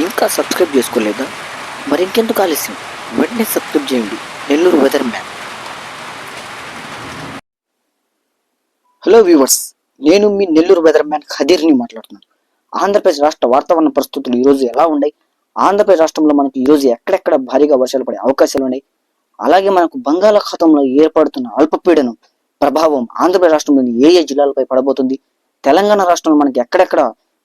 ఇంకా సబ్స్క్రైబ్ చేసుకోలేదా? మరి ఇంకెందుకు ఆలస్యం? వెంటనే సబ్స్క్రైబ్ చేయండి. Nellore weather man hello viewers నేను మీ నెల్లూరు వెదర్ మ్యాన్ ఖదీర్ని మాట్లాడుతున్నాను. ఆంధ్రప్రదేశ్ రాష్ట్ర వాతావరణ పరిస్థితులు ఈరోజు ఎలా ఉన్నాయి? ఆంధ్రప్రదేశ్ రాష్ట్రంలో మనకు ఈరోజు ఎక్కడెక్కడ భారీగా వర్షాలు పడే అవకాశాలు ఉన్నాయి? అలాగే మనకు బంగాళాఖాతంలో ఏర్పడుతున్న అల్పపీడనం ప్రభావం ఆంధ్రప్రదేశ్ రాష్ట్రంలోని ఏ ఏ జిల్లాలపై పడబోతుంది? తెలంగాణ రాష్ట్రంలో మనకి ఎక్కడెక్కడ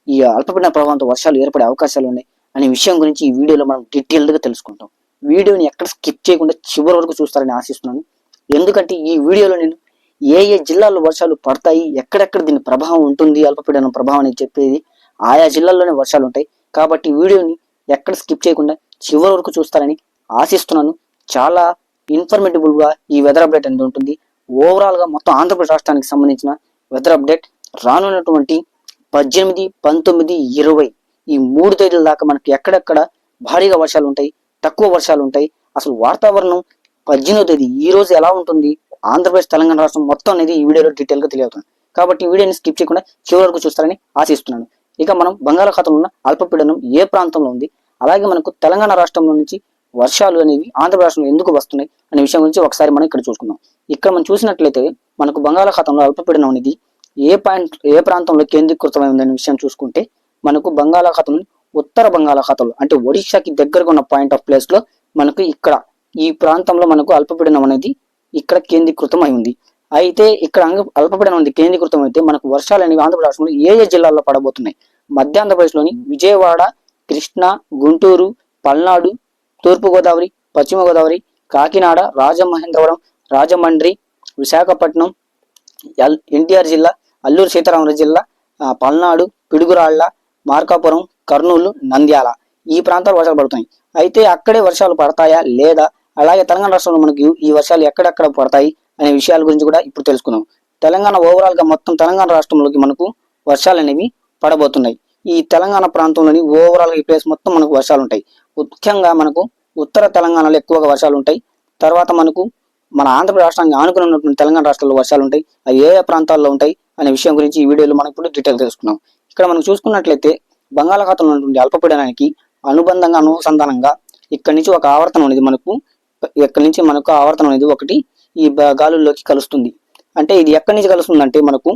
ఈ అల్పపీడన ప్రభావంతో వర్షాలు ఏర్పడే అవకాశాలు ఉన్నాయి? అనే విషయం గురించి ఈ వీడియోలో మనం డీటెయిల్డ్గా తెలుసుకుంటాం. వీడియోని ఎక్కడ స్కిప్ చేయకుండా చివరి వరకు చూస్తారని ఆశిస్తున్నాను. ఎందుకంటే ఈ వీడియోలో నేను ఏ ఏ జిల్లాల్లో వర్షాలు పడతాయి ఎక్కడెక్కడ దీని ప్రభావం ఉంటుంది అల్పపీడనం ప్రభావం అని చెప్పేది ఆయా జిల్లాల్లోనే వర్షాలు ఉంటాయి. కాబట్టి వీడియోని ఎక్కడ స్కిప్ చేయకుండా చివరి వరకు చూస్తారని ఆశిస్తున్నాను. చాలా ఇన్ఫర్మేటబుల్గా ఈ వెదర్ అప్డేట్ అనేది ఉంటుంది. ఓవరాల్గా మొత్తం ఆంధ్రప్రదేశ్ రాష్ట్రానికి సంబంధించిన వెదర్ అప్డేట్ రానున్నటువంటి పద్దెనిమిది పంతొమ్మిది ఇరవై ఈ మూడు తేదీల దాకా మనకి ఎక్కడెక్కడ భారీగా వర్షాలు ఉంటాయి తక్కువ వర్షాలు ఉంటాయి అసలు వాతావరణం పద్దెనిమిదో తేదీ ఈ రోజు ఎలా ఉంటుంది? ఆంధ్రప్రదేశ్ తెలంగాణ రాష్ట్రం మొత్తం అనేది ఈ వీడియోలో డీటెయిల్గా తెలియవుతుంది కాబట్టి ఈ వీడియోని స్కిప్ చేయకుండా చివరి వరకు చూస్తారని ఆశిస్తున్నాను. ఇక మనం బంగాళాఖాతంలో ఉన్న అల్పపీడనం ఏ ప్రాంతంలో ఉంది? అలాగే మనకు తెలంగాణ రాష్ట్రంలో నుంచి వర్షాలు అనేవి ఆంధ్రప్రదేశ్లో ఎందుకు వస్తున్నాయి అనే విషయం గురించి ఒకసారి మనం ఇక్కడ చూసుకుందాం. ఇక్కడ మనం చూసినట్లయితే మనకు బంగాళాఖాతంలో అల్పపీడనం అనేది ఏ పాయింట్ ఏ ప్రాంతంలో కేంద్రీకృతమై ఉందనే విషయం చూసుకుంటే మనకు బంగాళాఖాతం ఉత్తర బంగాళాఖాతంలో అంటే ఒడిశాకి దగ్గరగా ఉన్న పాయింట్ ఆఫ్ ప్లేస్లో మనకు ఇక్కడ ఈ ప్రాంతంలో మనకు అల్పపీడనం అనేది ఇక్కడ కేంద్రీకృతం అయి ఉంది. అయితే ఇక్కడ అంగ- అల్పపీడనం అనేది కేంద్రీకృతం అయితే మనకు వర్షాలు అనేవి ఆంధ్రప్రదేశ్లో ఏ ఏ జిల్లాల్లో పడబోతున్నాయి? మధ్య ఆంధ్రప్రదేశ్లోని విజయవాడ కృష్ణా గుంటూరు పల్నాడు తూర్పుగోదావరి పశ్చిమ గోదావరి కాకినాడ రాజమహేంద్రవరం రాజమండ్రి విశాఖపట్నం ఎల్ ఎన్టీఆర్ జిల్లా అల్లూరు సీతారామరాజు జిల్లా పల్నాడు పిడుగురాళ్ళ మార్కాపురం కర్నూలు నంద్యాల ఈ ప్రాంతాలు వర్షాలు పడుతున్నాయి. అయితే అక్కడే వర్షాలు పడతాయా లేదా? అలాగే తెలంగాణ రాష్ట్రంలో మనకి ఈ వర్షాలు ఎక్కడెక్కడ పడతాయి అనే విషయాల గురించి కూడా ఇప్పుడు తెలుసుకుందాం. తెలంగాణ ఓవరాల్గా మొత్తం తెలంగాణ రాష్ట్రంలోకి మనకు వర్షాలు అనేవి పడబోతున్నాయి. ఈ తెలంగాణ ప్రాంతంలోని ఓవరాల్ ఈ ప్లేస్ మొత్తం మనకు వర్షాలు ఉంటాయి. ముఖ్యంగా మనకు ఉత్తర తెలంగాణలో ఎక్కువగా వర్షాలు ఉంటాయి. తర్వాత మనకు మన ఆంధ్రప్రదేశ్ రాష్ట్రానికి ఆనుకుని ఉన్నటువంటి తెలంగాణ రాష్ట్రాల్లో వర్షాలు ఉంటాయి. అవి ఏ ఏ ప్రాంతాల్లో ఉంటాయి అనే విషయం గురించి ఈ వీడియోలో మనం ఇప్పుడు డీటెయిల్ తెలుసుకున్నాం ఇక్కడ మనం చూసుకున్నట్లయితే బంగాళాఖాతంలో ఉన్నటువంటి అల్పపీడనానికి అనుబంధంగా అనుసంధానంగా ఇక్కడ నుంచి ఒక ఆవర్తనం అనేది మనకు ఇక్కడి నుంచి మనకు ఆవర్తనం అనేది ఒకటి ఈ బ- గాలుల్లోకి కలుస్తుంది. అంటే ఇది ఎక్కడి నుంచి కలుస్తుంది అంటే మనకు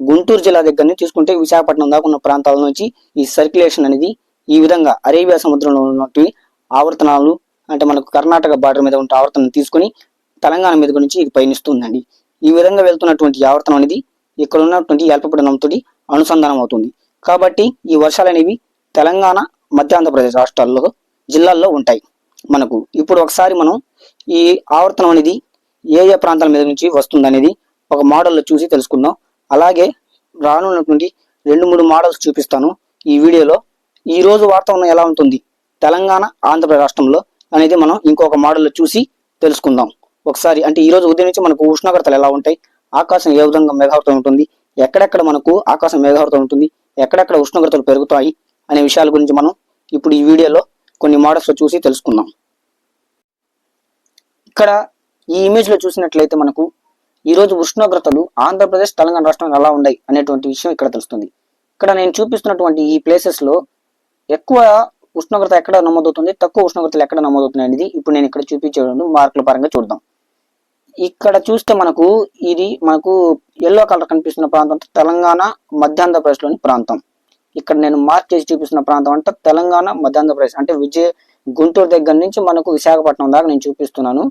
గుంటూరు జిల్లా దగ్గర నుంచి చూసుకుంటే విశాఖపట్నం దాకా ఉన్న ప్రాంతాల నుంచి ఈ సర్క్యులేషన్ అనేది ఈ విధంగా అరేబియా సముద్రంలో ఉన్నటువంటి ఆవర్తనాలు అంటే మనకు కర్ణాటక బార్డర్ మీద ఉన్న ఆవర్తనం తీసుకొని తెలంగాణ మీద నుంచి ఇది పయనిస్తుందండి. ఈ విధంగా వెళ్తున్నటువంటి ఆవర్తనం అనేది ఇక్కడ ఉన్నటువంటి అల్పపీడనంతో అనుసంధానం అవుతుంది. కాబట్టి ఈ వర్షాలు అనేవి తెలంగాణ మధ్య ఆంధ్రప్రదేశ్ రాష్ట్రాల్లో జిల్లాల్లో ఉంటాయి. మనకు ఇప్పుడు ఒకసారి మనం ఈ ఆవర్తనం అనేది ఏ ఏ ప్రాంతాల మీద నుంచి వస్తుంది అనేది ఒక మోడల్లో చూసి తెలుసుకుందాం. అలాగే రానున్నటువంటి రెండు మూడు మోడల్స్ చూపిస్తాను ఈ వీడియోలో. ఈ రోజు వాతావరణం ఎలా ఉంటుంది? తెలంగాణ ఆంధ్రప్రదేశ్ రాష్ట్రంలో అనేది మనం ఇంకొక మోడల్లో చూసి తెలుసుకుందాం. ఒకసారి అంటే ఈ రోజు ఉదయం నుంచి మనకు ఉష్ణోగ్రతలు ఎలా ఉంటాయి? ఆకాశం ఏ విధంగా మేఘావృతం ఉంటుంది? ఎక్కడెక్కడ మనకు ఆకాశం మేఘావృతం ఉంటుంది? ఎక్కడెక్కడ ఉష్ణోగ్రతలు పెరుగుతాయి అనే విషయాల గురించి మనం ఇప్పుడు ఈ వీడియోలో కొన్ని మోడల్స్లో చూసి తెలుసుకుందాం. ఇక్కడ ఈ ఇమేజ్లో చూసినట్లయితే మనకు ఈ రోజు ఉష్ణోగ్రతలు ఆంధ్రప్రదేశ్ తెలంగాణ రాష్ట్రంలో ఎలా ఉన్నాయి అనేటువంటి విషయం ఇక్కడ తెలుస్తుంది. ఇక్కడ నేను చూపిస్తున్నటువంటి ఈ ప్లేసెస్లో ఎక్కువ ఉష్ణోగ్రత ఎక్కడ నమోదవుతుంది తక్కువ ఉష్ణోగ్రతలు ఎక్కడ నమోదవుతున్నాయి అనేది ఇప్పుడు నేను ఇక్కడ చూపించే మార్కుల పరంగా చూద్దాం. ఇక్కడ చూస్తే మనకు ఇది మనకు ఎల్లో కలర్ కనిపిస్తున్న ప్రాంతం తెలంగాణ మధ్యాంధ్రప్రదేశ్లోని ప్రాంతం. ఇక్కడ నేను మార్క్ చేసి చూపిస్తున్న ప్రాంతం అంటే తెలంగాణ మధ్యాంధ్రప్రదేశ్ అంటే విజయ గుంటూరు దగ్గర నుంచి మనకు విశాఖపట్నం దాకా నేను చూపిస్తున్నాను.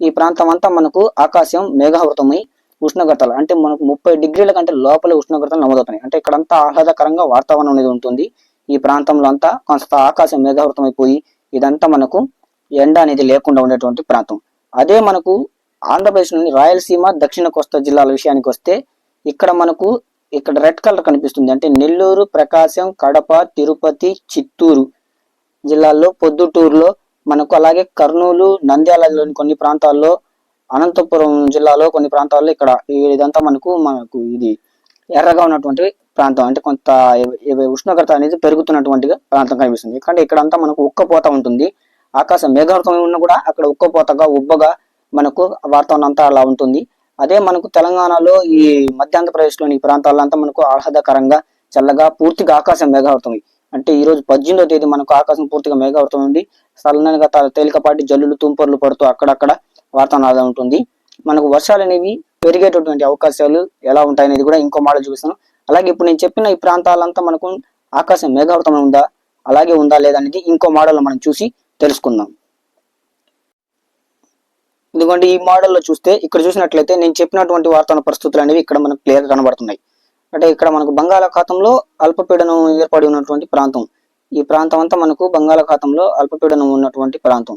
ఈ ప్రాంతం అంతా మనకు ఆకాశం మేఘావృతమై ఉష్ణోగ్రతలు అంటే మనకు ముప్పై డిగ్రీల కంటే లోపల ఉష్ణోగ్రతలు నమోదవుతున్నాయి. అంటే ఇక్కడంతా ఆహ్లాదకరంగా వాతావరణం అనేది ఉంటుంది. ఈ ప్రాంతంలో అంతా కొంత ఆకాశం మేఘావృతమైపోయి ఇదంతా మనకు ఎండ అనేది లేకుండా ఉండేటువంటి ప్రాంతం. అదే మనకు ఆంధ్రప్రదేశ్లోని రాయలసీమ దక్షిణ కోస్తా జిల్లాల విషయానికి వస్తే ఇక్కడ మనకు ఇక్కడ రెడ్ కలర్ కనిపిస్తుంది. అంటే నెల్లూరు ప్రకాశం కడప తిరుపతి చిత్తూరు జిల్లాల్లో పొద్దుటూరులో మనకు అలాగే కర్నూలు నంద్యాలలోని కొన్ని ప్రాంతాల్లో అనంతపురం జిల్లాలో కొన్ని ప్రాంతాల్లో ఇక్కడ ఇదంతా మనకు మనకు ఇది ఎర్రగా ఉన్నటువంటి ప్రాంతం. అంటే కొంత ఉష్ణోగ్రత అనేది పెరుగుతున్నటువంటి ప్రాంతం కనిపిస్తుంది. ఎందుకంటే ఇక్కడంతా మనకు ఉక్కపోత ఉంటుంది. ఆకాశం మేఘావృతం ఉన్నా కూడా అక్కడ ఉక్కపోతగా ఉబ్బగా మనకు వాతావరణం అంతా అలా ఉంటుంది. అదే మనకు తెలంగాణలో ఈ మధ్య ఈ ప్రాంతాల్లో అంతా మనకు ఆహ్లాదకరంగా చల్లగా పూర్తిగా ఆకాశం మేఘావృతమై. అంటే ఈ రోజు పద్దెనిమిదో తేదీ మనకు ఆకాశం పూర్తిగా మేఘావృతం ఉంది సన్నగా తేలికపాటి జల్లులు తుంపర్లు పడుతూ అక్కడక్కడ వాతావరణం ఉంటుంది. మనకు వర్షాలు అనేవి పెరిగేటటువంటి అవకాశాలు ఎలా ఉంటాయనేది కూడా ఇంకో మోడల్ చూపిస్తాను. అలాగే ఇప్పుడు నేను చెప్పిన ఈ ప్రాంతాలంతా మనకు ఆకాశం మేఘావృతమై ఉందా అలాగే ఉందా లేదా అనేది ఇంకో మోడల్ మనం చూసి తెలుసుకుందాం. ఎందుకంటే ఈ మోడల్లో చూస్తే ఇక్కడ చూసినట్లయితే నేను చెప్పినటువంటి వార్తాన పరిస్థితులు అనేవి ఇక్కడ మనకు క్లియర్గా కనబడుతున్నాయి. అంటే ఇక్కడ మనకు బంగాళాఖాతంలో అల్పపీడనం ఏర్పడి ఉన్నటువంటి ప్రాంతం. ఈ ప్రాంతం అంతా మనకు బంగాళాఖాతంలో అల్పపీడనం ఉన్నటువంటి ప్రాంతం.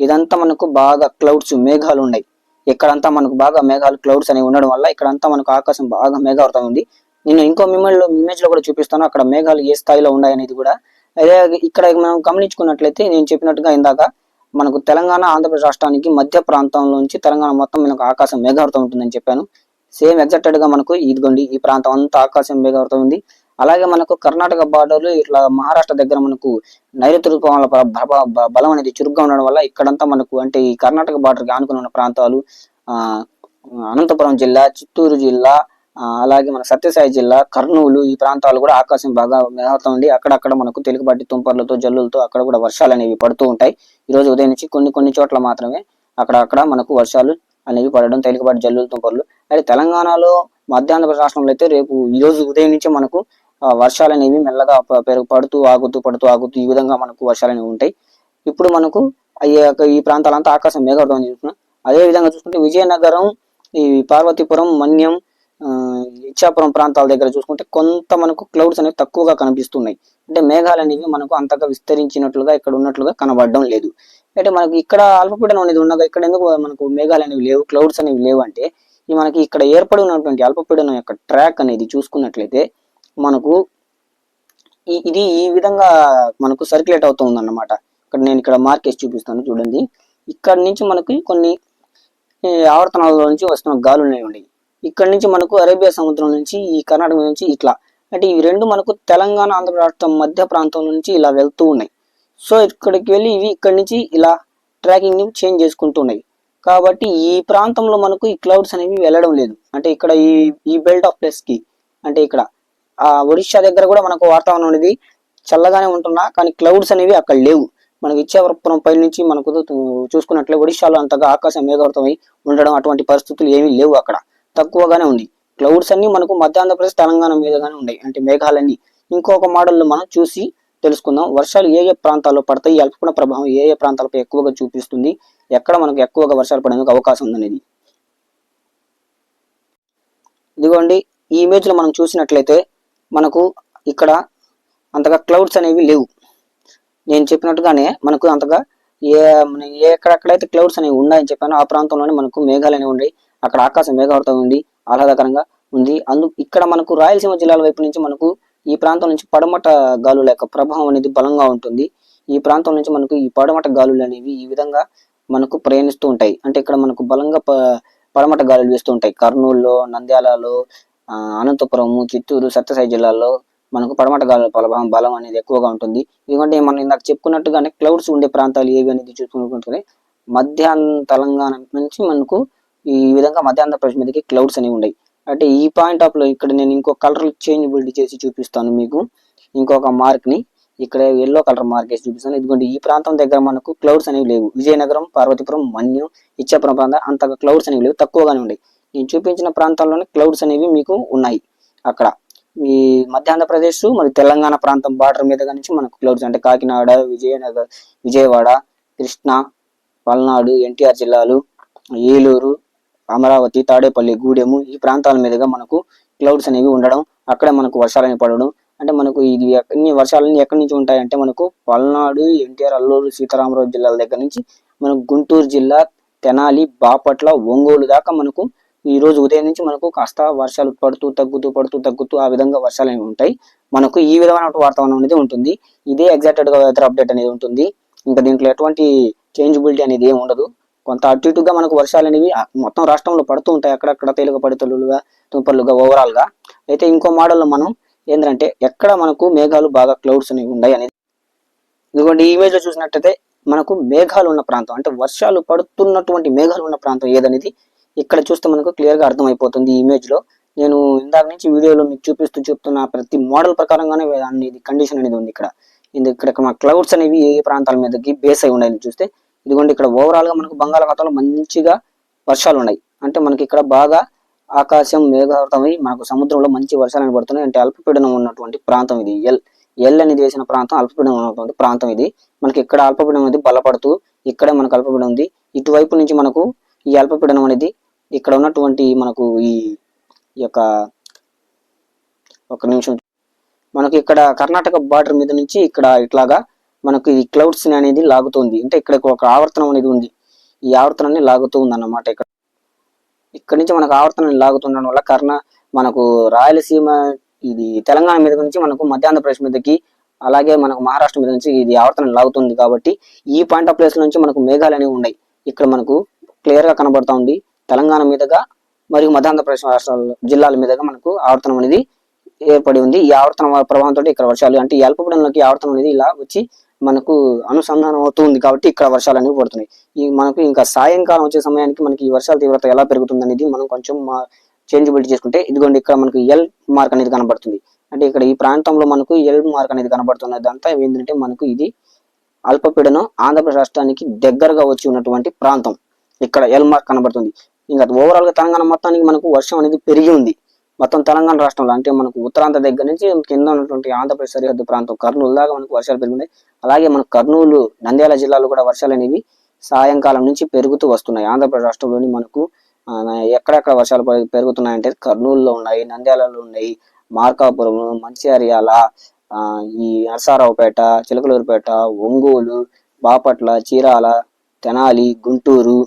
ఇదంతా మనకు బాగా క్లౌడ్స్ మేఘాలు ఉన్నాయి. ఇక్కడంతా మనకు బాగా మేఘాలు క్లౌడ్స్ అనేవి ఉండడం వల్ల ఇక్కడంతా మనకు ఆకాశం బాగా మేఘావృతం ఉంది. నేను ఇంకో మిమ్మల్ని ఇమేజ్లో కూడా చూపిస్తాను. అక్కడ మేఘాలు ఏ స్థాయిలో ఉన్నాయి అనేది కూడా. అదే ఇక్కడ మనం గమనించుకున్నట్లయితే నేను చెప్పినట్టుగా ఇందాక మనకు తెలంగాణ ఆంధ్రప్రదేశ్ రాష్ట్రానికి మధ్య ప్రాంతంలోంచి తెలంగాణ మొత్తం మనకు ఆకాశం మేఘావృతం ఉంటుందని చెప్పాను. సేమ్ ఎగ్జాక్టెడ్గా మనకు ఇదిగోండి ఈ ప్రాంతం అంతా ఆకాశం మేఘావృతం ఉంది. అలాగే మనకు కర్ణాటక బార్డర్లు ఇట్లా మహారాష్ట్ర దగ్గర మనకు నైరుతి ఋతుపవనాల బలం అనేది చురుగ్గా ఉండడం వల్ల ఇక్కడంతా మనకు అంటే ఈ కర్ణాటక బార్డర్కి ఆనుకుని ఉన్న ప్రాంతాలు ఆ అనంతపురం జిల్లా చిత్తూరు జిల్లా అలాగే మన సత్యసాయి జిల్లా కర్నూలు ఈ ప్రాంతాలు కూడా ఆకాశం బాగా మేఘావృతం ఉంది. అక్కడక్కడ మనకు తేలికపాటి తుంపర్లతో జల్లులతో అక్కడ కూడా వర్షాలు అనేవి పడుతూ ఉంటాయి. ఈ రోజు ఉదయం నుంచి కొన్ని కొన్ని చోట్ల మాత్రమే అక్కడ అక్కడ మనకు వర్షాలు అనేవి పడడం తేలికపాటి జల్లులు తుంపర్లు. అయితే తెలంగాణలో మధ్యాహ్న రాష్ట్రంలో అయితే రేపు ఈ రోజు ఉదయం నుంచి మనకు వర్షాలు అనేవి మెల్లగా పెరుగు పడుతూ ఆగుతూ పడుతూ ఆగుతూ ఈ విధంగా మనకు వర్షాలు అనేవి ఉంటాయి. ఇప్పుడు మనకు ఈ ఈ ప్రాంతాలంతా ఆకాశం మేఘవర్ధం చూస్తున్నాం. అదే విధంగా చూసుకుంటే విజయనగరం ఈ పార్వతీపురం మన్యం ఇచ్చాపురం ప్రాంతాల దగ్గర చూసుకుంటే కొంత మనకు క్లౌడ్స్ అనేవి తక్కువగా కనిపిస్తున్నాయి. అంటే మేఘాలు అనేవి మనకు అంతగా విస్తరించినట్లుగా ఇక్కడ ఉన్నట్లుగా కనబడడం లేదు. అంటే మనకి ఇక్కడ అల్పపీడనం అనేది ఉండగా ఇక్కడ ఎందుకు మనకు మేఘాలు అనేవి లేవు క్లౌడ్స్ అనేవి లేవు అంటే ఈ మనకి ఇక్కడ ఏర్పడి ఉన్నటువంటి అల్పపీడనం యొక్క ట్రాక్ అనేది చూసుకున్నట్లయితే మనకు ఇది ఈ విధంగా మనకు సర్క్యులేట్ అవుతుంది అన్నమాట ఇక్కడ నేను ఇక్కడ మార్కేసి చూపిస్తాను చూడండి. ఇక్కడ నుంచి మనకి కొన్ని ఆవర్తనాల నుంచి వస్తున్న గాలులు అనేవి ఉన్నాయి. ఇక్కడ నుంచి మనకు అరేబియా సముద్రం నుంచి ఈ కర్ణాటక నుంచి ఇట్లా. అంటే ఇవి రెండు మనకు తెలంగాణ ఆంధ్ర రాష్ట్రం మధ్య ప్రాంతం నుంచి ఇలా వెళ్తూ ఉన్నాయి. సో ఇక్కడికి వెళ్ళి ఇవి ఇక్కడ నుంచి ఇలా ట్రాకింగ్ని చేంజ్ చేసుకుంటూ ఉన్నాయి కాబట్టి ఈ ప్రాంతంలో మనకు ఈ క్లౌడ్స్ అనేవి వెళ్ళడం లేదు. అంటే ఇక్కడ ఈ ఈ బెల్ట్ ఆఫ్ ప్లేస్కి అంటే ఇక్కడ. ఆ ఒడిశా దగ్గర కూడా మనకు వాతావరణం అనేది చల్లగానే ఉంటున్నా కానీ క్లౌడ్స్ అనేవి అక్కడ లేవు. మనకి ఇచ్చాపురం పై నుంచి మనకు చూసుకున్నట్లే ఒడిషాలో అంతగా ఆకాశం మేఘవర్తమై ఉండడం అటువంటి పరిస్థితులు ఏమీ లేవు అక్కడ. తక్కువగానే ఉంది. క్లౌడ్స్ అన్ని మనకు మధ్య ఆంధ్రప్రదేశ్ తెలంగాణ మీదగానే ఉన్నాయి. అంటే మేఘాలన్నీ. ఇంకొక మోడల్లో మనం చూసి తెలుసుకుందాం. వర్షాలు ఏ ఏ ప్రాంతాల్లో పడతాయి? ఈ అల్పపీడన ప్రభావం ఏ ఏ ప్రాంతాలపై ఎక్కువగా చూపిస్తుంది? ఎక్కడ మనకు ఎక్కువగా వర్షాలు పడేందుకు అవకాశం ఉందనేది. ఇదిగోండి ఈ ఇమేజ్లో మనం చూసినట్లయితే మనకు ఇక్కడ అంతగా క్లౌడ్స్ అనేవి లేవు. నేను చెప్పినట్టుగానే మనకు అంతగా ఏ మన ఏ ఎక్కడెక్కడైతే క్లౌడ్స్ అనేవి ఉన్నాయని చెప్పానో ఆ ప్రాంతంలోనే మనకు మేఘాలు అనేవి ఉన్నాయి. అక్కడ ఆకాశం మేఘావృతం ఉంది ఆహ్లాదకరంగా ఉంది. అందు ఇక్కడ మనకు రాయలసీమ జిల్లాల వైపు నుంచి మనకు ఈ ప్రాంతం నుంచి పడమట గాలుల యొక్క ప్రభావం అనేది బలంగా ఉంటుంది. ఈ ప్రాంతం నుంచి మనకు ఈ పడమట గాలులు అనేవి ఈ విధంగా మనకు ప్రయాణిస్తూ ఉంటాయి. అంటే ఇక్కడ మనకు బలంగా పడమట గాలులు వేస్తూ ఉంటాయి. కర్నూలులో నంద్యాలలో అనంతపురము చిత్తూరు సత్యసాయి జిల్లాల్లో మనకు పడమట గాలుల ప్రభావం బలం అనేది ఎక్కువగా ఉంటుంది. ఎందుకంటే మనం ఇందాక చెప్పుకున్నట్టుగానే క్లౌడ్స్ ఉండే ప్రాంతాలు ఏవి అనేది చూసుకుంటే మధ్యాహ్న తెలంగాణ నుంచి మనకు ఈ విధంగా మధ్యాంధ్రప్రదేశ్ మీదకి క్లౌడ్స్ అనేవి ఉన్నాయి అంటే ఈ పాయింట్ ఆఫ్లో ఇక్కడ నేను ఇంకో కలర్ చేంజబిలిటీ చేసి చూపిస్తాను మీకు. ఇంకొక మార్క్ని ఇక్కడ ఎల్లో కలర్ మార్క్ వేసి చూపిస్తాను. ఎందుకంటే ఈ ప్రాంతం దగ్గర మనకు క్లౌడ్స్ అనేవి లేవు. విజయనగరం పార్వతీపురం మన్యం ఇచ్చాపురం ప్రాంతం అంతగా క్లౌడ్స్ అనేవి లేవు. తక్కువగానే ఉన్నాయి నేను చూపించిన ప్రాంతాల్లోనే క్లౌడ్స్ అనేవి మీకు ఉన్నాయి. అక్కడ ఈ మధ్యాంధ్రప్రదేశ్ మరి తెలంగాణ ప్రాంతం బార్డర్ మీద నుంచి మనకు క్లౌడ్స్ అంటే కాకినాడ విజయనగర్ విజయవాడ కృష్ణా పల్నాడు ఎన్టీఆర్ జిల్లాలు ఏలూరు అమరావతి తాడేపల్లి గూడెము ఈ ప్రాంతాల మీదుగా మనకు క్లౌడ్స్ అనేవి ఉండడం అక్కడే మనకు వర్షాలని పడడం. అంటే మనకు ఇది అన్ని వర్షాలన్నీ ఎక్కడి నుంచి ఉంటాయంటే మనకు పల్నాడు ఎన్టీఆర్ అల్లూరు సీతారామరాజు జిల్లాల దగ్గర నుంచి మనకు గుంటూరు జిల్లా తెనాలి బాపట్ల ఒంగోలు దాకా మనకు ఈ రోజు ఉదయం నుంచి మనకు కాస్త వర్షాలు పడుతూ తగ్గుతూ పడుతూ తగ్గుతూ ఆ విధంగా వర్షాలు అనేవి ఉంటాయి. మనకు ఈ విధమైన వాతావరణం అనేది ఉంటుంది. ఇదే ఎగ్జాక్టెడ్గా వెదర్ అప్డేట్ అనేది ఉంటుంది. ఇంకా దీంట్లో ఎటువంటి చేంజబిలిటీ అనేది ఏమి ఉండదు. కొంత అటు ఇటుగా మనకు వర్షాలు అనేవి మొత్తం రాష్ట్రంలో పడుతూ ఉంటాయి. అక్కడక్కడ తేలిక పడితలుగా తుంపర్లుగా ఓవరాల్గా అయితే ఇంకో మోడల్లో మనం ఏంటంటే ఎక్కడ మనకు మేఘాలు బాగా క్లౌడ్స్ అనేవి ఉన్నాయి అనేది. ఇదిగోండి ఈ ఇమేజ్లో చూసినట్టయితే మనకు మేఘాలు ఉన్న ప్రాంతం. అంటే వర్షాలు పడుతున్నటువంటి మేఘాలు ఉన్న ప్రాంతం ఏదనేది ఇక్కడ చూస్తే మనకు క్లియర్గా అర్థమైపోతుంది ఈ ఇమేజ్లో. నేను ఇందాక నుంచి వీడియోలో మీకు చూపిస్తూ చెప్తున్న ప్రతి మోడల్ ప్రకారంగానే దాన్ని కండిషన్ అనేది ఉంది ఇక్కడ. ఇక్కడ మన క్లౌడ్స్ అనేవి ఏ ఏ ప్రాంతాల మీదకి బేస్ అయి ఉన్నాయని చూస్తే ఇదిగోండి ఇక్కడ ఓవరాల్గా మనకు బంగాళాఖాతంలో మంచిగా వర్షాలు ఉన్నాయి. అంటే మనకి ఇక్కడ బాగా ఆకాశం మేఘావృతమై మనకు సముద్రంలో మంచి వర్షాలు పడుతున్నాయి అంటే అల్పపీడనం ఉన్నటువంటి ప్రాంతం ఇది. ఎల్ ఎల్ అనేది వేసిన ప్రాంతం అల్పపీడనం ఉన్నటువంటి ప్రాంతం ఇది. మనకి ఇక్కడ అల్పపీడనం అనేది బలపడుతూ ఇక్కడే మనకు అల్పపీడనం ఉంది. ఇటువైపు నుంచి మనకు ఈ అల్పపీడనం అనేది ఇక్కడ ఉన్నటువంటి మనకు ఈ యొక్క ఒక నిమిషం. మనకి ఇక్కడ కర్ణాటక బార్డర్ మీద నుంచి ఇక్కడ ఇట్లాగా మనకు ఈ క్లౌడ్స్ అనేది లాగుతుంది. అంటే ఇక్కడ ఒక ఆవర్తనం అనేది ఉంది. ఈ ఆవర్తనాన్ని లాగుతూ ఉందన్నమాట ఇక్కడ. ఇక్కడ నుంచి మనకు ఆవర్తనాన్ని లాగుతుండడం వల్ల కర్ణ మనకు రాయలసీమ ఇది తెలంగాణ మీద నుంచి మనకు మధ్యాంధ్రప్రదేశ్ మీదకి అలాగే మనకు మహారాష్ట్ర మీద నుంచి ఇది ఆవర్తనం లాగుతుంది కాబట్టి ఈ పాయింట్ ఆఫ్ ప్లేస్ నుంచి మనకు మేఘాలు అనేవి ఉన్నాయి. ఇక్కడ మనకు క్లియర్గా కనబడతా ఉంది. తెలంగాణ మీదుగా మరియు మధ్యాంధ్రప్రదేశ్ రాష్ట్రాల జిల్లాల మీదుగా మనకు ఆవర్తనం అనేది ఏర్పడి ఉంది. ఈ ఆవర్తనం ప్రభావంతో ఇక్కడ వర్షాలు అంటే ఈ అల్పపీడనంలోకి ఆవర్తనం అనేది ఇలా వచ్చి మనకు అనుసంధానం అవుతుంది కాబట్టి ఇక్కడ వర్షాలు అనేవి పడుతున్నాయి. ఈ మనకు ఇంకా సాయంకాలం వచ్చే సమయానికి మనకి ఈ వర్షాల తీవ్రత ఎలా పెరుగుతుంది అనేది మనం కొంచెం చేంజబిలిటీ చేసుకుంటే ఇదిగోండి ఇక్కడ మనకు ఎల్ మార్క్ అనేది కనబడుతుంది. అంటే ఇక్కడ ఈ ప్రాంతంలో మనకు ఎల్ మార్క్ అనేది కనబడుతున్నది అంతా ఏంటంటే మనకు ఇది అల్పపీడనం ఆంధ్రప్రదేశ్ రాష్ట్రానికి దగ్గరగా వచ్చి ఉన్నటువంటి ప్రాంతం. ఇక్కడ ఎల్ మార్క్ కనబడుతుంది. ఇంకా ఓవరాల్గా తెలంగాణ మొత్తానికి మనకు వర్షం అనేది పెరిగి ఉంది. మొత్తం తెలంగాణ రాష్ట్రంలో అంటే మనకు ఉత్తరాంధ్ర దగ్గర నుంచి కింద ఉన్నటువంటి ఆంధ్రప్రదేశ్ సరిహద్దు ప్రాంతం కర్నూలు దాకా మనకు వర్షాలు పెరిగినాయి అలాగే మనకు కర్నూలు నంద్యాల జిల్లాలో కూడా వర్షాలు అనేవి సాయంకాలం నుంచి పెరుగుతూ వస్తున్నాయి. ఆంధ్రప్రదేశ్ రాష్ట్రంలోని మనకు ఎక్కడెక్కడ వర్షాలు పెరుగుతున్నాయంటే కర్నూలులో ఉన్నాయి నంద్యాలలో ఉన్నాయి మార్కాపురం మంచిర్యాల ఈ నరసారావుపేట చిలకలూరుపేట ఒంగోలు బాపట్ల చీరాల తెనాలి గుంటూరు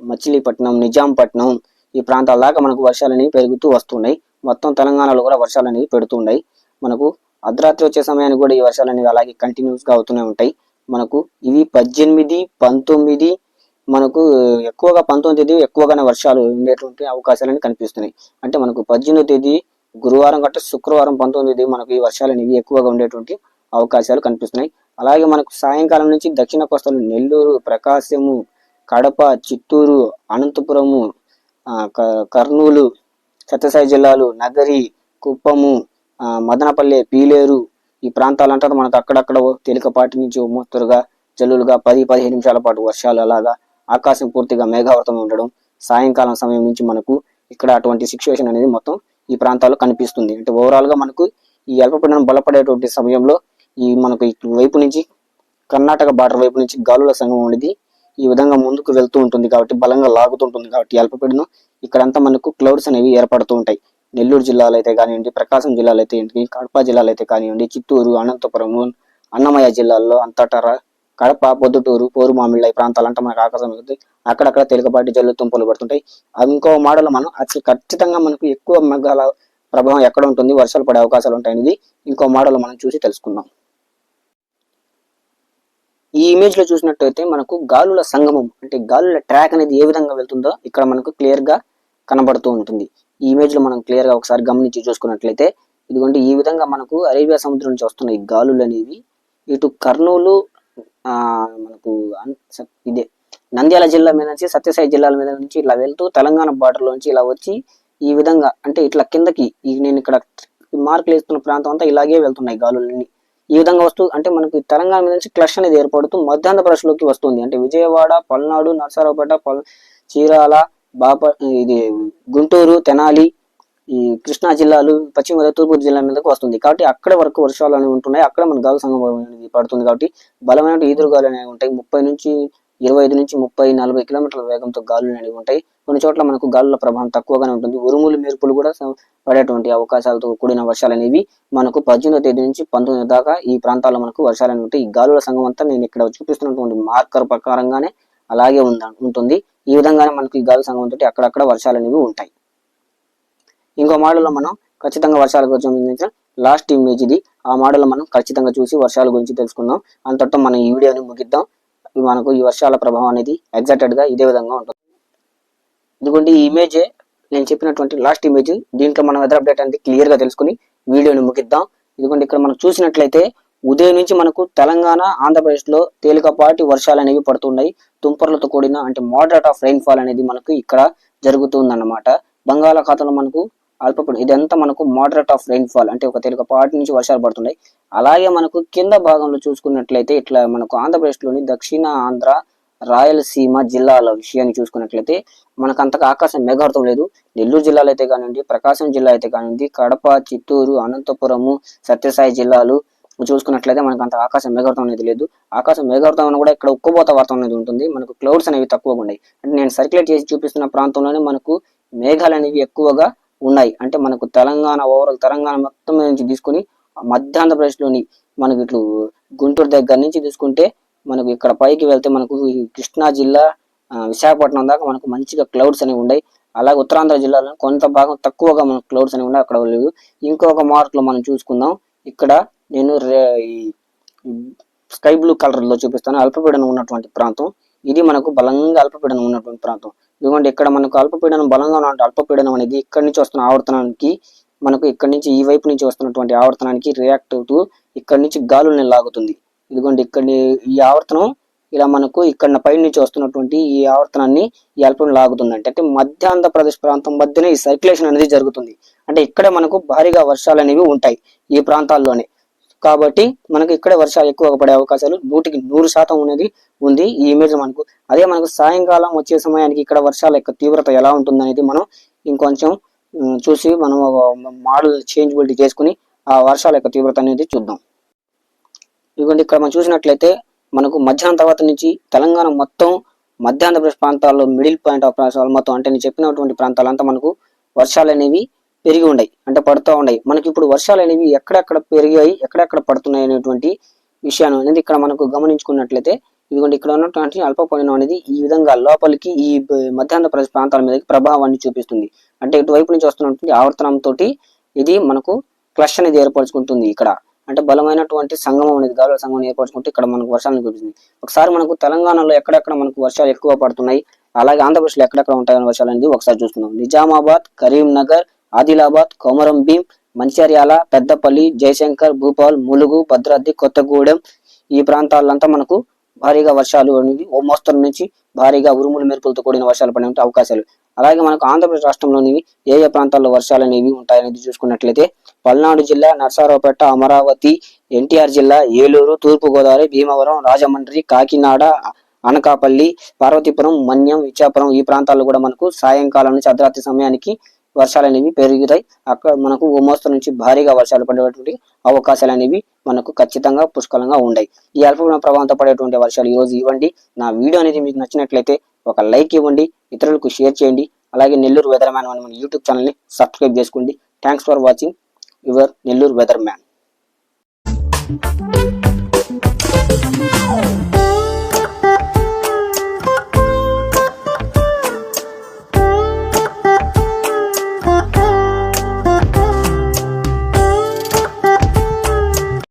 మచిలీపట్నం నిజాంపట్నం ఈ ప్రాంతాల దాకా మనకు వర్షాలని పెరుగుతూ వస్తున్నాయి. మొత్తం తెలంగాణలో కూడా వర్షాలు అనేవి పెడుతున్నాయి. మనకు అర్ధరాత్రి వచ్చే సమయానికి కూడా ఈ వర్షాలు అనేవి అలాగే కంటిన్యూస్గా అవుతూనే ఉంటాయి. మనకు ఇవి పద్దెనిమిది పంతొమ్మిది మనకు ఎక్కువగా పంతొమ్మిది తేదీ ఎక్కువగానే వర్షాలు ఉండేటువంటి అవకాశాలు కనిపిస్తున్నాయి. అంటే మనకు పద్దెనిమిది తేదీ గురువారం గట్ట శుక్రవారం పంతొమ్మిది తేదీ మనకు ఈ వర్షాలు అనేవి ఎక్కువగా ఉండేటువంటి అవకాశాలు కనిపిస్తున్నాయి. అలాగే మనకు సాయంకాలం నుంచి దక్షిణ కోస్తాలు నెల్లూరు ప్రకాశము కడప చిత్తూరు అనంతపురము కర్నూలు సత్యసాయి జిల్లాలు నగరి కుప్పము మదనపల్లె పీలేరు ఈ ప్రాంతాలు అంటారు మనకు అక్కడక్కడ తేలికపాటి నుంచి మోస్తరుగా జల్లులుగా పది పదిహేను నిమిషాల పాటు వర్షాలు అలాగా ఆకాశం పూర్తిగా మేఘావృతం ఉండడం సాయంకాలం సమయం నుంచి మనకు ఇక్కడ అటువంటి సిచ్యువేషన్ అనేది మొత్తం ఈ ప్రాంతాల్లో కనిపిస్తుంది. అంటే ఓవరాల్గా మనకు ఈ అల్పపీడనం బలపడేటువంటి సమయంలో ఈ మనకు వైపు నుంచి కర్ణాటక బార్డర్ వైపు నుంచి గాలుల సంఘం అనేది ఈ విధంగా ముందుకు వెళ్తూ ఉంటుంది కాబట్టి బలంగా లాగుతుంటుంది కాబట్టి అల్పపీడనం. ఇక్కడంతా మనకు క్లౌడ్స్ అనేవి ఏర్పడుతూ ఉంటాయి. నెల్లూరు జిల్లాలో అయితే కానివ్వండి ప్రకాశం జిల్లాలో అయితే ఏంటి కడప జిల్లాలో అయితే కానివ్వండి చిత్తూరు అనంతపురము అన్నమయ్య జిల్లాల్లో అంతటా కడప పొద్దుటూరు పోరుమామిళ్ళ ఈ ప్రాంతాలంటే మనకు ఆకాశం వెళ్తుంది అక్కడక్కడ తేలికపాటి జల్లు తుంపలు పడుతుంటాయి. ఇంకో మోడల్ మనం అసలు ఖచ్చితంగా మనకు ఎక్కువ మగ్గాల ప్రభావం ఎక్కడ ఉంటుంది వర్షాలు పడే అవకాశాలు ఉంటాయి అనేది ఇంకో మోడల్ మనం చూసి తెలుసుకుందాం. ఈ ఇమేజ్లో చూసినట్టయితే మనకు గాలుల సంగమం అంటే గాలుల ట్రాక్ అనేది ఏ విధంగా వెళ్తుందో ఇక్కడ మనకు క్లియర్గా కనబడుతూ ఉంటుంది. ఈ ఇమేజ్లో మనం క్లియర్గా ఒకసారి గమనించి చూసుకున్నట్లయితే ఇదిగోండి ఈ విధంగా మనకు అరేబియా సముద్రం నుంచి వస్తున్న ఈ గాలులు అనేవి. ఇటు కర్నూలు ఆ మనకు ఇదే నంద్యాల జిల్లా మీద నుంచి సత్యసాయి జిల్లాల మీద నుంచి ఇలా వెళ్తూ తెలంగాణ బార్డర్ లోంచి ఇలా వచ్చి ఈ విధంగా అంటే ఇట్లా కిందకి నేను ఇక్కడ మార్కులు వేస్తున్న ప్రాంతం అంతా ఇలాగే వెళ్తున్నాయి గాలులన్నీ. ఈ విధంగా వస్తూ అంటే మనకి తెలంగాణ మీద నుంచి క్లష్ అనేది ఏర్పడుతూ మధ్యాంధ్రప్రదేశ్లోకి వస్తుంది. అంటే విజయవాడ పల్నాడు నర్సరావుపేట పల్ చీరాల బాప ఇది గుంటూరు తెనాలి ఈ కృష్ణా జిల్లాలు పశ్చిమ గోదావరి తూర్పు జిల్లా మీదకి వస్తుంది. కాబట్టి అక్కడ వరకు వర్షాలు అనేవి ఉంటున్నాయి. అక్కడ మన గాలి సంఘం అనేది పడుతుంది కాబట్టి బలమైన ఈదురుగాలు అనేవి ఉంటాయి. ముప్పై నుంచి ఇరవై ఐదు నుంచి ముప్పై నలభై కిలోమీటర్ల వేగంతో గాలులు అనేవి ఉంటాయి. కొన్ని చోట్ల మనకు గాలుల ప్రభావం తక్కువగానే ఉంటుంది. ఉరుములు మెరుపులు కూడా పడేటువంటి అవకాశాలతో కూడిన వర్షాలు అనేవి మనకు పద్దెనిమిదో తేదీ నుంచి పంతొమ్మిది దాకా ఈ ప్రాంతాల్లో మనకు వర్షాలు అనేవి ఉంటాయి. ఈ గాలుల సంఘం అంతా నేను ఇక్కడ చూపిస్తున్నటువంటి మార్కర్ ప్రకారంగానే అలాగే ఉంద ఉంటుంది. ఈ విధంగానే మనకు ఈ గాలి సంఘం తోటి అక్కడక్కడ వర్షాలు అనేవి ఉంటాయి. ఇంకో మోడల్లో మనం ఖచ్చితంగా వర్షాల గురించి సంబంధించిన లాస్ట్ ఇమేజ్ ఇది ఆ మాడలో మనం ఖచ్చితంగా చూసి వర్షాల గురించి తెలుసుకుందాం. అంతటితో మనం ఈ వీడియోని ముగిద్దాం. మనకు ఈ వర్షాల ప్రభావం అనేది ఎగ్జాక్టెడ్గా ఇదే విధంగా ఉంటుంది. ఇదిగోండి ఈ ఇమేజే నేను చెప్పినటువంటి లాస్ట్ ఇమేజ్ దీంట్లో మనం వెదర్ అప్డేట్ అనేది క్లియర్గా తెలుసుకుని వీడియోని ముగిద్దాం. ఇదిగోండి ఇక్కడ మనం చూసినట్లయితే ఉదయం నుంచి మనకు తెలంగాణ ఆంధ్రప్రదేశ్లో తేలికపాటి వర్షాలు అనేవి పడుతున్నాయి. తుంపర్లతో కూడిన అంటే మోడరేట్ ఆఫ్ రైన్ఫాల్ అనేది మనకు ఇక్కడ జరుగుతుందన్నమాట. బంగాళాఖాతంలో మనకు అల్పపడు ఇదంతా మనకు మోడరేట్ ఆఫ్ ఫాల్ అంటే ఒక తేలికపాటి నుంచి వర్షాలు పడుతున్నాయి. అలాగే మనకు కింద భాగంలో చూసుకున్నట్లయితే ఇట్లా మనకు ఆంధ్రప్రదేశ్లోని దక్షిణ ఆంధ్ర రాయలసీమ జిల్లాల విషయాన్ని చూసుకున్నట్లయితే మనకు అంతగా ఆకాశం మేఘార్థం లేదు. నెల్లూరు జిల్లాలో అయితే కానివ్వండి ప్రకాశం జిల్లా అయితే కానివ్వండి కడప చిత్తూరు అనంతపురము సత్యసాయి జిల్లాలు చూసుకున్నట్లయితే మనకు అంత ఆకాశం మేఘార్థం అనేది లేదు. ఆకాశం మేఘార్థం అని కూడా ఇక్కడ ఉక్కుపోత వాతావరణం అనేది ఉంటుంది. మనకు క్లౌడ్స్ అనేవి తక్కువగా ఉన్నాయి. అంటే నేను సర్క్యులేట్ చేసి చూపిస్తున్న ప్రాంతంలోనే మనకు మేఘాలు అనేవి ఎక్కువగా ఉన్నాయి. అంటే మనకు తెలంగాణ ఓవరాల్ తెలంగాణ మొత్తం నుంచి తీసుకుని మధ్యాంధ్రప్రదేశ్లోని మనకి ఇట్లు గుంటూరు దగ్గర నుంచి తీసుకుంటే మనకు ఇక్కడ పైకి వెళ్తే మనకు కృష్ణా జిల్లా విశాఖపట్నం దాకా మనకు మంచిగా క్లౌడ్స్ అనేవి ఉన్నాయి అలాగే ఉత్తరాంధ్ర జిల్లాలో కొంత భాగం తక్కువగా మనకు క్లౌడ్స్ అనేవి ఉన్నాయి అక్కడ లేవు. ఇంకొక మార్క్లో మనం చూసుకుందాం. ఇక్కడ నేను రే- ఈ స్కై బ్లూ కలర్లో చూపిస్తాను. అల్పపీడనం ఉన్నటువంటి ప్రాంతం. ఇది మనకు బలంగా అల్పపీడనం ఉన్నటువంటి ప్రాంతం. ఎందుకంటే ఇక్కడ మనకు అల్పపీడనం బలంగా ఉన్న అల్పపీడనం అనేది ఇక్కడి నుంచి వస్తున్న ఆవర్తనానికి మనకు ఇక్కడి నుంచి ఈ వైపు నుంచి వస్తున్నటువంటి ఆవర్తనానికి రియాక్ట్ అవుతూ ఇక్కడి నుంచి గాలుల్ని లాగుతుంది. ఇదిగోండి ఇక్కడ ఈ ఆవర్తనం ఇలా మనకు ఇక్కడ పై నుంచి వస్తున్నటువంటి ఈ ఆవర్తనాన్ని ఈ అల్పపీడనం లాగుతుంది అంటే మధ్య ఆంధ్రప్రదేశ్ ప్రాంతం మధ్యనే ఈ సర్క్యులేషన్ అనేది జరుగుతుంది. అంటే ఇక్కడే మనకు భారీగా వర్షాలు అనేవి ఉంటాయి ఈ ప్రాంతాల్లోనే. కాబట్టి మనకు ఇక్కడే వర్షాలు ఎక్కువగా పడే అవకాశాలు నూటికి నూరు శాతం అనేది ఉంది ఈ ఇమేజ్ మనకు. అదే మనకు సాయంకాలం వచ్చే సమయానికి ఇక్కడ వర్షాల యొక్క తీవ్రత ఎలా ఉంటుందనేది మనం ఇంకొంచెం చూసి మనం మోడల్ చేంజబిలిటీ చేసుకుని ఆ వర్షాల యొక్క తీవ్రత అనేది చూద్దాం. ఇదిగోండి ఇక్కడ మనం చూసినట్లయితే మనకు మధ్యాహ్నం తర్వాత నుంచి తెలంగాణ మొత్తం మధ్యాంధ్రప్రదేశ్ ప్రాంతాల్లో మిడిల్ పాయింట్ ఆఫ్ ప్రాంతాలు మొత్తం అంటే నేను చెప్పినటువంటి ప్రాంతాలంతా మనకు వర్షాలు అనేవి పెరిగి ఉన్నాయి అంటే పడుతూ ఉన్నాయి. మనకి ఇప్పుడు వర్షాలు అనేవి ఎక్కడెక్కడ పెరిగాయి ఎక్కడెక్కడ పడుతున్నాయి అనేటువంటి విషయాన్ని అనేది ఇక్కడ మనకు గమనించుకున్నట్లయితే ఇదిగోండి ఇక్కడ ఉన్నటువంటి అల్పపీడనం అనేది ఈ విధంగా లోపలికి ఈ మధ్యాంధ్రప్రదేశ్ ప్రాంతాల మీదకి ప్రభావాన్ని చూపిస్తుంది. అంటే ఇటువైపు నుంచి వస్తున్నటువంటి ఆవర్తనంతో ఇది మనకు క్లష్ అనేది ఏర్పరచుకుంటుంది ఇక్కడ. అంటే బలమైనటువంటి సంగమం అనేది గాలుల సంగమం ఏర్పరచుకుంటే ఇక్కడ మనకు వర్షాలను కురుస్తుంది ఒకసారి మనకు తెలంగాణలో ఎక్కడెక్కడ మనకు వర్షాలు ఎక్కువ పడుతున్నాయి అలాగే ఆంధ్రప్రదేశ్లో ఎక్కడెక్కడ ఉంటాయని వర్షాలు అనేది ఒకసారి చూస్తున్నాం నిజామాబాద్ కరీంనగర్ ఆదిలాబాద్ కొమరం భీం మంచిర్యాల పెద్దపల్లి జయశంకర్ భూపాల్ ములుగు భద్రాద్రి కొత్తగూడెం ఈ ప్రాంతాలంతా మనకు భారీగా వర్షాలు అనేది ఓ మోస్తరు నుంచి భారీగా ఉరుములు మెరుపులతో కూడిన వర్షాలు పడే అవకాశాలు. అలాగే మనకు ఆంధ్రప్రదేశ్ రాష్ట్రంలోనివి ఏ ఏ ప్రాంతాల్లో వర్షాలు అనేవి ఉంటాయనేది చూసుకున్నట్లయితే పల్నాడు జిల్లా నర్సారావుపేట అమరావతి ఎన్టీఆర్ జిల్లా ఏలూరు తూర్పుగోదావరి భీమవరం రాజమండ్రి కాకినాడ అనకాపల్లి పార్వతీపురం మన్యం ఇచ్చాపురం ఈ ప్రాంతాల్లో కూడా మనకు సాయంకాలం నుంచి అర్ధరాత్రి సమయానికి వర్షాలు అనేవి పెరుగుతాయి. అక్కడ మనకు ఓ మోస్తరు నుంచి భారీగా వర్షాలు పడేటువంటి అవకాశాలు అనేవి మనకు ఖచ్చితంగా పుష్కలంగా ఉన్నాయి ఈ అల్పపీడన ప్రభావంతో పడేటువంటి వర్షాలు ఈరోజు ఇవ్వండి. నా వీడియో అనేది మీకు నచ్చినట్లయితే ఒక లైక్ ఇవ్వండి ఇతరులకు షేర్ చేయండి. అలాగే నెల్లూరు వెదర్ మ్యాన్ మన యూట్యూబ్ ఛానల్ని సబ్స్క్రైబ్ చేసుకోండి. Thanks for watching. Your Nellore weather man.